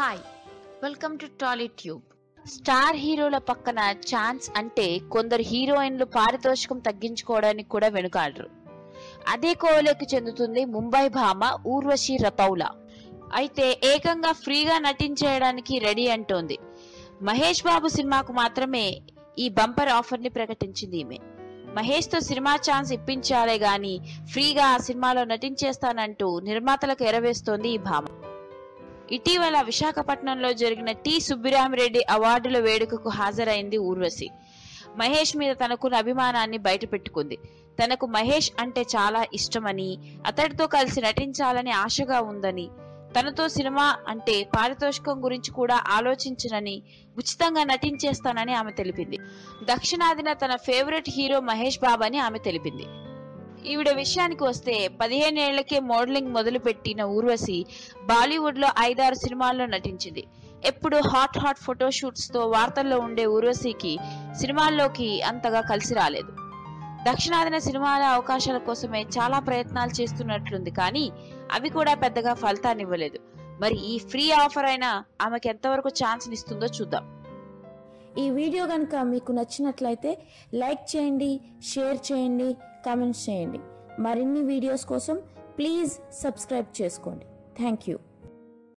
Hi welcome to Tolly Tube star హీరోల పక్కన chance అంటే కొందరు హీరోయిన్లు పారితోషికం తగ్గించుకోవడానికి కూడా వెనుకాడరు. అదే కోవలోకి చెందుతుంది ముంబై భామ ఊర్వశి రతౌలా. అయితే ఏకంగా ఫ్రీగా నటించేయడానికి రెడీ అంటోంది. మహేష్ బాబు సినిమాకు మాత్రమే ఈ బంపర్ ఆఫర్ని ప్రకటించింది ఈమె. మహేష్తో సినిమా ఛాన్స్ ఇప్పించాలే గాని ఫ్రీగా ఆ సినిమాలో నటించేస్తానంటూ నిర్మాతలకు ఎరవేస్తోంది ఈ భామ. ఇటీవల విశాఖపట్నంలో జరిగిన టి సుబ్బిరామిరెడ్డి అవార్డుల వేడుకకు హాజరైంది ఊర్వశి. మహేష్ మీద తనకున్న అభిమానాన్ని బయటపెట్టుకుంది. తనకు మహేష్ అంటే చాలా ఇష్టమని అతడితో కలిసి నటించాలని ఆశగా ఉందని తనతో సినిమా అంటే పారితోషికం గురించి కూడా ఆలోచించనని ఉచితంగా నటించేస్తానని ఆమె తెలిపింది. దక్షిణాదిన తన ఫేవరెట్ హీరో మహేష్ బాబు అని ఆమె తెలిపింది. ఈవిడ విషయానికి వస్తే పదిహేనేళ్ళకే మోడలింగ్ మొదలుపెట్టిన ఊర్వశి బాలీవుడ్లో ఐదారు సినిమాల్లో నటించింది. ఎప్పుడు హాట్ హాట్ ఫోటోషూట్స్తో వార్తల్లో ఉండే ఊర్వశికి సినిమాల్లోకి అంతగా కలిసి రాలేదు. దక్షిణాదిన సినిమాల అవకాశాల కోసమే చాలా ప్రయత్నాలు చేస్తున్నట్లుంది కానీ అవి కూడా పెద్దగా ఫలితాన్ని ఇవ్వలేదు మరి ఈ ఫ్రీ ఆఫర్ అయినా ఆమెకి ఎంతవరకు ఛాన్స్ ఇస్తుందో చూద్దాం. ఈ వీడియో కనుక మీకు నచ్చినట్లయితే లైక్ చేయండి షేర్ చేయండి కామెంట్స్ చేయండి. మరిన్ని వీడియోస్ కోసం ప్లీజ్ సబ్స్క్రైబ్ చేసుకోండి. Thank you.